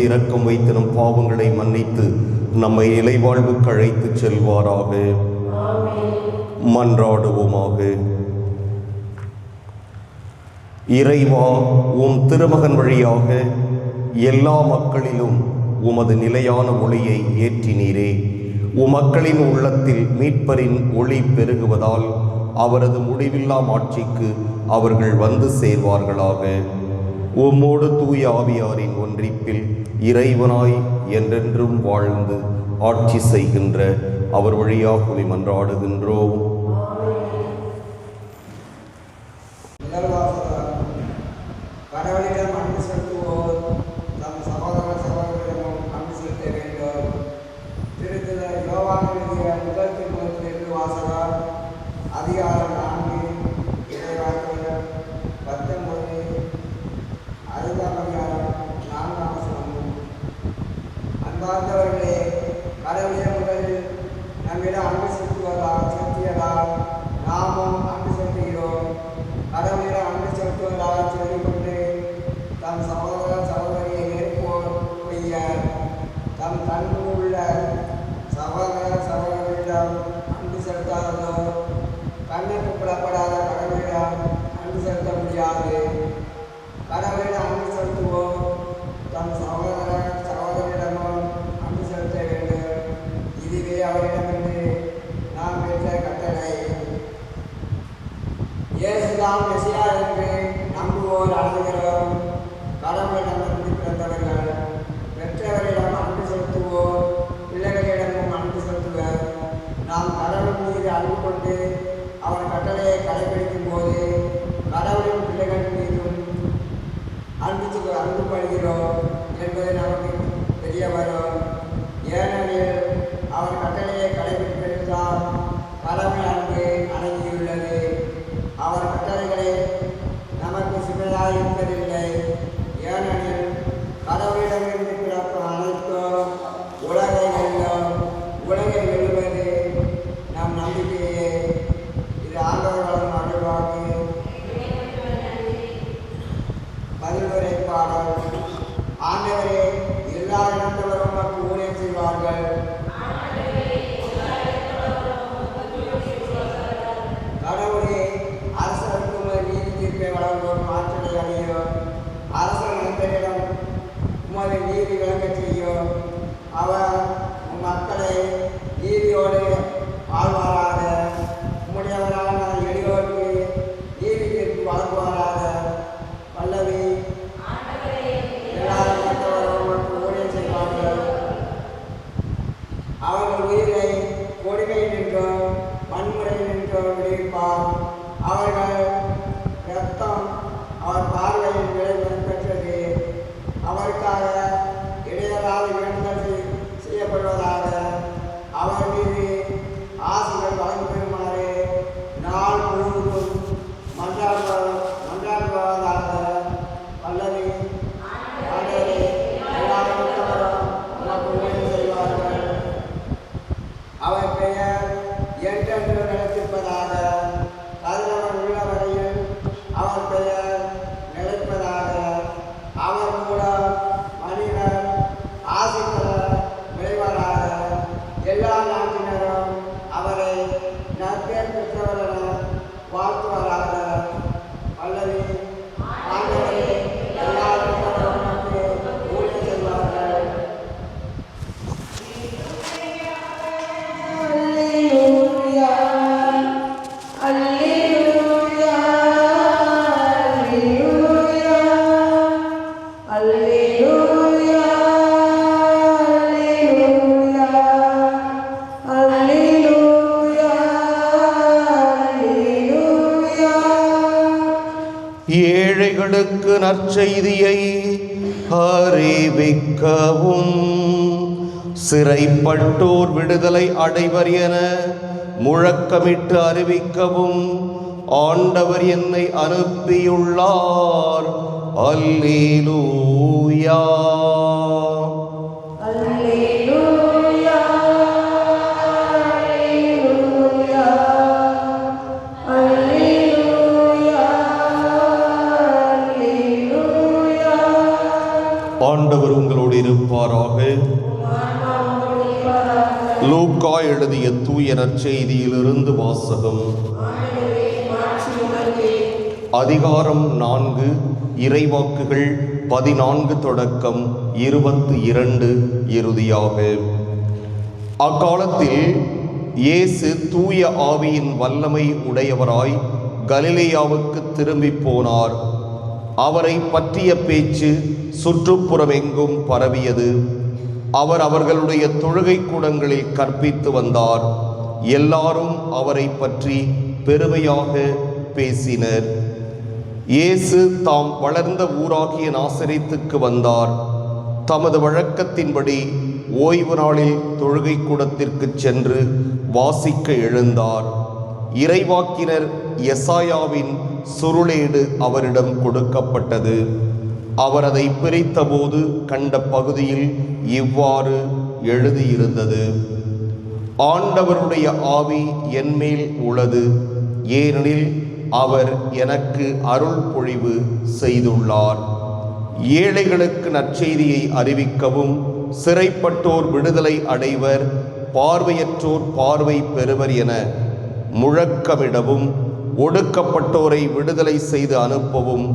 மீது இரக்கம் வைத்து நம் பாவங்களை மன்னித்து நம்மை நிலைவாழ்வுக்கு கழைத்து செல்வாராக. மன்றாடுவோமாக. இறைவா உம் திருமகன் வழியாக எல்லா மக்களிலும் உமது நிலையான ஒளியை ஏற்றினீரே. உமக்களின் உள்ளத்தில் மீட்பரின் ஒளி பெருகுவதால் அவரது முடிவில்லா ஆட்சிக்கு அவர்கள் வந்து சேர்வார்களாக. உம்மோடு தூய ஆவியாரின் ஒன்றிப்பில் இறைவனாய் என்றென்றும் வாழ்ந்து ஆட்சி செய்கின்ற அவர் வழியாக மன்றாடுகின்றோம். கடைபிடிக்கும் போது கடவுளின் பிள்ளைகள் மீதும் அன்பு அன்பு படுகிறோம் என்பது நமக்கு தெரிய வரும். அறிவுரை பாடல். ஆண்டவரே எல்லா இடங்களும் வைப்பார் அவர்கள் ஏழைகளுக்கு நற்செய்தியை அறிவிக்கவும். சிறைப்பட்டோர் விடுதலை அடைவர் என முழக்கமிட்டு அறிவிக்கவும். ஆண்டவர் என்னை அனுப்பியுள்ளார். அல்லேலூயா. லூக்கா எழுதிய தூய நற்செய்தியிலிருந்து வாசகம். அதிகாரம் நான்கு இறைவாக்குகள் பதினான்கு தொடக்கம் இருபத்தி இரண்டு இறுதியாக. அக்காலத்தில் இயேசு தூய ஆவியின் வல்லமை உடையவராய் கலிலேயாவுக்கு திரும்பி போனார். அவரை பற்றிய பேச்சு சுற்றுப்புறமெங்கும் பரவியது. அவர் அவர்களுடைய தொழுகை கூடங்களில் கற்பித்து வந்தார். எல்லாரும் அவரை பற்றி பெருமையாக பேசினர். இயேசு தாம் வளர்ந்த ஊராகிய நாசரித்துக்கு வந்தார். தமது வழக்கத்தின்படி ஓய்வு நாளில் தொழுகை கூடத்திற்கு சென்று வாசிக்க எழுந்தார். இறைவாக்கினர் எசாயாவின் சுருளேடு அவரிடம் கொடுக்கப்பட்டது. அவர் அதை பிரித்தபோது கண்ட பகுதியில் இவ்வாறு எழுதியிருந்தது. ஆண்டவருடைய ஆவி என்மேல் உள்ளது ஏனெனில் அவர் எனக்கு அருள் பொழிவு செய்துள்ளார். ஏழைகளுக்கு நற்செய்தியை அறிவிக்கவும் சிறைப்பட்டோர் விடுதலை அடைவர் பார்வையற்றோர் பார்வை பெறுவர் என முழக்கமிடவும் ஒடுக்கப்பட்டோரை விடுதலை செய்து அனுப்பவும்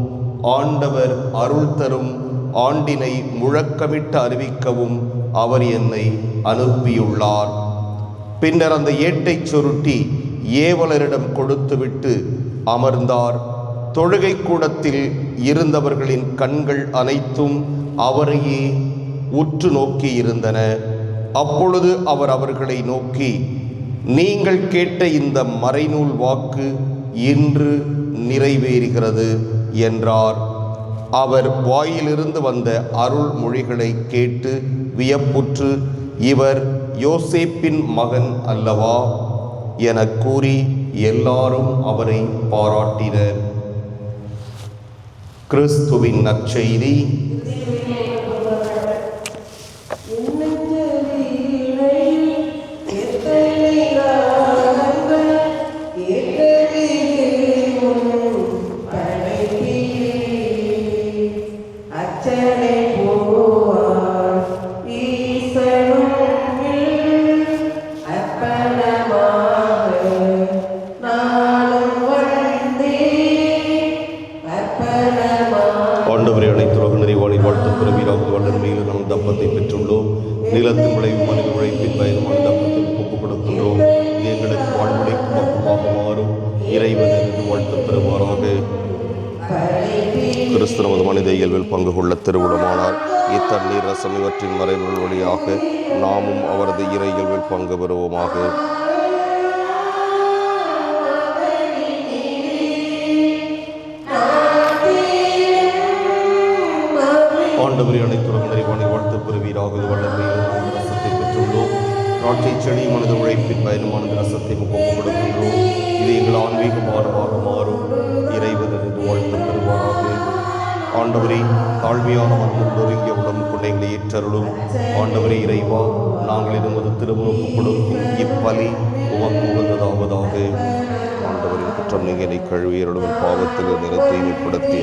ஆண்டவர் அருள் தரும் ஆண்டினை முழக்கமிட்டு அறிவிக்கவும் அவர் என்னை அனுப்பியுள்ளார். பின்னர் அந்த ஏட்டைச் சுருட்டி ஏவலரிடம் கொடுத்துவிட்டு அமர்ந்தார். தொழுகை கூடத்தில் இருந்தவர்களின் கண்கள் அனைத்தும் அவரையே உற்று நோக்கி இருந்தன. அப்பொழுது அவர் அவர்களை நோக்கி நீங்கள் கேட்ட இந்த மறைநூல் வாக்கு இன்று நிறைவேறுகிறது. என்றார். அவர் வாயிலிருந்து வந்த அருள் மொழிகளை கேட்டு வியப்புற்று இவர் யோசேப்பின் மகன் அல்லவா? என கூறி எல்லாரும் அவரை பாராட்டினர். கிறிஸ்துவின் நற்செய்தி. வல்லன்மையில் பெற்றுள்ளோம். நிலத்தில் உழைவு மனித உழைப்பின் பயணமான தப்பத்தில் ஒப்புக் கொடுக்கின்றோம் இது எங்களுக்கு வாழ்வுடைக்கும் பக்கமாக மாறும். இறைவன் என்று வாழ்த்து பெறுவாராக கிறிஸ்து மனித இயல்பில் பங்கு கொள்ள திருவிடமானார் இத்தண்ணீர் ரசம் இவற்றின் மறைவுகள் வழியாக நாமும் அவரது இறை இயல்பில் பங்கு பெறுவோமாக. திராட்சை செடி மனது உழைப்பின் பயணமானது ரசத்தை முகம் கொடுக்கின்றோம் இது எங்கள் ஆன்மீக மாறுபாக மாறும். இறைவதற்கு என்று வாழ்த்து பெறுவாராக ஆண்டவரே தாழ்மையான மனம் நொறுங்கிய உடம்பு கொண்ட எங்களை ஏற்றருளும். ஆண்டவரே இறைவா நாங்கள் இருமது திருமணம் கொடுக்கும் இப்பலி உமக்கு உகந்ததாவதாக. ஆண்டவரின் குற்றம் நீங்க என்னை கழுவியருளும் பாவத்தில் நிறை தூய்மைப்படுத்தி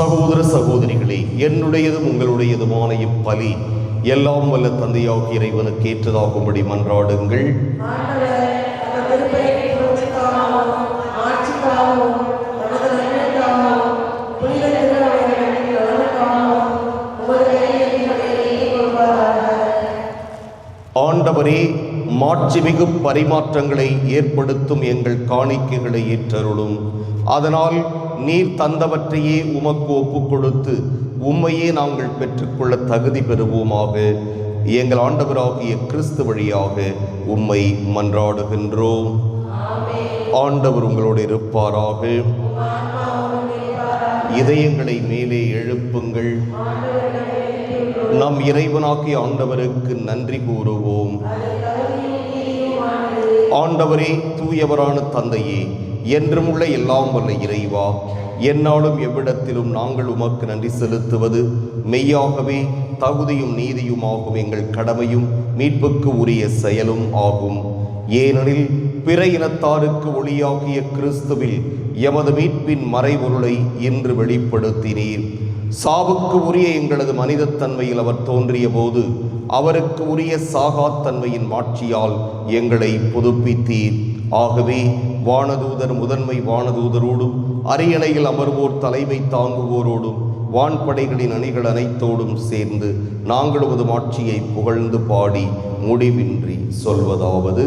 சகோதர சகோதரிகளே என்னுடையதும் உங்களுடையதுமான இப்பலி எல்லாம் வல்ல தந்தையாக இறைவனுக்கு ஏற்றதாகும்படி மன்றாடுங்கள். ஆண்டவரே மாட்சிமிகு பரிமாற்றங்களை ஏற்படுத்தும் எங்கள் காணிக்கைகளை ஏற்றருளும். அதனால் நீர் தந்தவற்றையே உமக்கு ஒப்பு கொடுத்து உம்மையே நாங்கள் பெற்றுக்கொள்ள தகுதி பெறுவோமாக. எங்கள் ஆண்டவராகிய கிறிஸ்து வழியாக உம்மை மன்றாடுகின்றோம். ஆண்டவர் உங்களோடு இருப்பாராக. இதயங்களை மேலே எழுப்புங்கள். நம் இறைவனாக்கிய ஆண்டவருக்கு நன்றி கூறுவோம். ஆண்டவரே தூயவரான தந்தையே என்றும் உள்ள எல்லாம் வல்ல இறைவா என்னாலும் எவ்விடத்திலும் நாங்கள் உமக்கு நன்றி செலுத்துவது. மெய்யாகவே தகுதியும் நீதியுமாகும் எங்கள் கடமையும் மீட்புக்கு உரிய செயலும் ஆகும். ஏனெனில் பிற இனத்தாருக்கு ஒளியாகிய கிறிஸ்துவில் எமது மீட்பின் மறைபொருளை இன்று வெளிப்படுத்தினீர். சாவுக்கு உரிய எங்களது மனிதத்தன்மையில் அவர் தோன்றிய போது அவருக்கு உரிய சாகாத்தன்மையின் மாட்சியால் எங்களை புதுப்பித்தீர். ஆகவே வானதூதர் முதன்மை வானதூதரோடும் அரியணையில் அமர்வோர் தலைமை தாங்குவோரோடும் வான்படைகளின் அணிகள் அனைத்தோடும் சேர்ந்து நாங்கள் உமது மாட்சியை புகழ்ந்து பாடி முடிவின்றி சொல்வதாவது.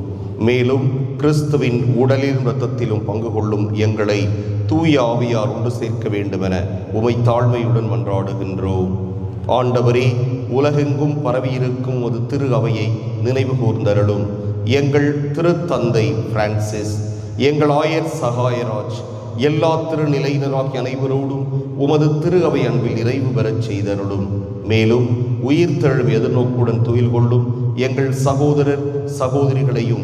மேலும் கிறிஸ்துவின் உடலிலும் இரத்தத்திலும் பங்கு கொள்ளும் எங்களை தூய ஆவியார் ஒன்று சேர்க்க வேண்டுமென உமை தாழ்மையுடன் மன்றாடுகின்றோம். ஆண்டவரே உலகெங்கும் பரவியிருக்கும் ஒரு திரு அவையை நினைவு கூர்ந்தருளும். எங்கள் திருத்தந்தை பிரான்சிஸ் எங்கள் ஆயர் சகாயராஜ் எல்லா திருநிலையினராகிய அனைவரோடும் உமது திரு அவை அன்பில் நிறைவு பெறச் செய்தருளும். மேலும் உயிர் தழும் எதிர்நோக்குடன் துயில் கொள்ளும் எங்கள் சகோதரர் சகோதரிகளையும்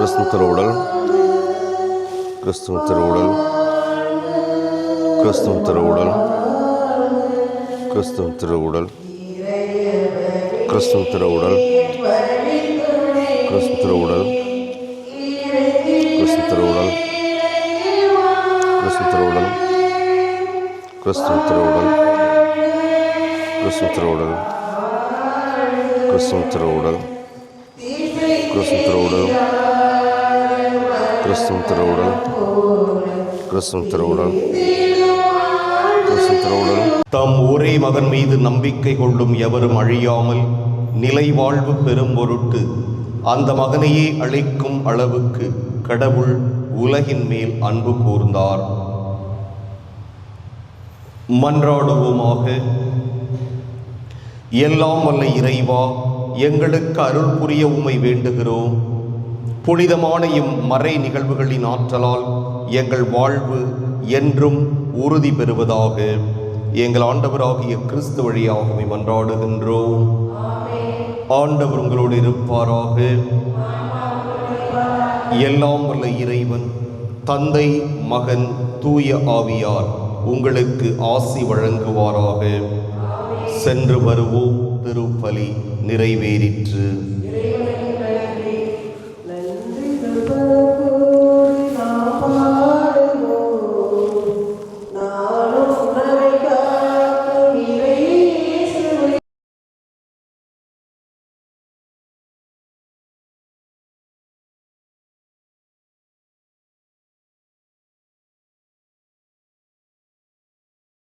கிறிஸ்து திருவுடல் கிறிஸ்துவ திருவுடல் கிறிஸ்துவ திருவுடல் கிறிஸ்துவ திருவுடல் கிறிஸ்துவ திருவுடல் கிறிஸ்து திருவுடல் கிறிஸ்து திருவுடல் கிறிஸ்து திருவுடல் கிறிஸ்துவ திருவுடல் கிறிஸ்துவ திருவுடல் கிறிஸ்துவ திருவுடல் திருவுடல் கிறிஸ்துவின் திருவுடல் கிறிஸ்துவின் திருவுடல் தம் ஒரே மகன் மீது நம்பிக்கை கொள்ளும் எவரும் அழியாமல் நிலை வாழ்வு பெறும் பொருட்டு அந்த மகனையே அழைக்கும் அளவுக்கு கடவுள் உலகின் மேல் அன்பு கூர்ந்தார். மன்றாடுவோமாக. எல்லாம் வல்ல இறைவா எங்களுக்கு அருள் புரிய உமை வேண்டுகிறோம். புனிதமான இம்மறை நிகழ்வுகளின் ஆற்றலால் எங்கள் வாழ்வு என்றும் உறுதி பெறுவதாக எங்கள் ஆண்டவராகிய கிறிஸ்து வழியாகவே மன்றாடுகின்றோம். ஆண்டவர் உங்களோடு இருப்பாராக. எல்லாம் வல்ல இறைவன் தந்தை மகன் தூய ஆவியார் உங்களுக்கு ஆசி வழங்குவாராக. சென்று வருவோம் திருப்பலி நிறைவேறிற்று.